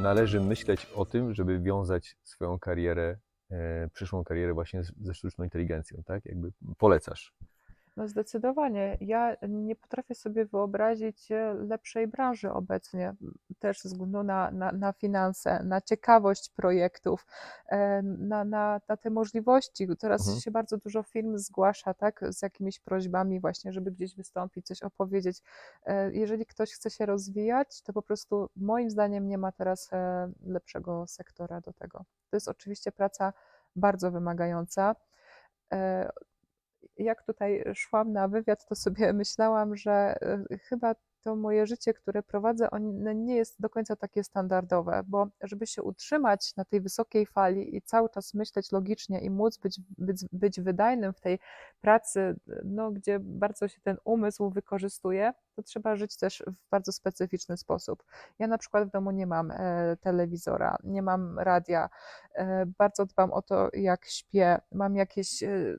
należy myśleć o tym, żeby wiązać swoją karierę, e, przyszłą karierę właśnie ze sztuczną inteligencją, tak? Jakby polecasz. No zdecydowanie. Ja nie potrafię sobie wyobrazić e, lepszej branży obecnie, też ze względu na, na, na finanse, na ciekawość projektów, e, na, na, na te możliwości. Teraz Mhm. się bardzo dużo firm zgłasza, tak, z jakimiś prośbami właśnie, żeby gdzieś wystąpić, coś opowiedzieć. E, Jeżeli ktoś chce się rozwijać, to po prostu moim zdaniem nie ma teraz e, lepszego sektora do tego. To jest oczywiście praca bardzo wymagająca. Jak tutaj szłam na wywiad, to sobie myślałam, że chyba to moje życie, które prowadzę, ono nie jest do końca takie standardowe, bo żeby się utrzymać na tej wysokiej fali i cały czas myśleć logicznie i móc być, być, być wydajnym w tej pracy, no, gdzie bardzo się ten umysł wykorzystuje, to trzeba żyć też w bardzo specyficzny sposób. Ja na przykład w domu nie mam e, telewizora, nie mam radia, e, bardzo dbam o to, jak śpię, mam jakieś e,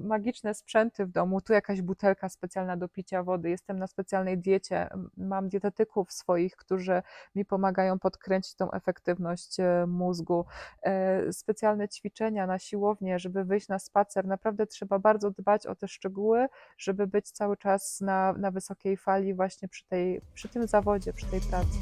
magiczne sprzęty w domu, tu jakaś butelka specjalna do picia wody, jestem na specjalnej diecie, mam dietetyków swoich, którzy mi pomagają podkręcić tą efektywność e, mózgu, e, specjalne ćwiczenia na siłownię, żeby wyjść na spacer. Naprawdę trzeba bardzo dbać o te szczegóły, żeby być cały czas na, na wysokiej fali właśnie przy, tej, przy tym zawodzie, przy tej pracy.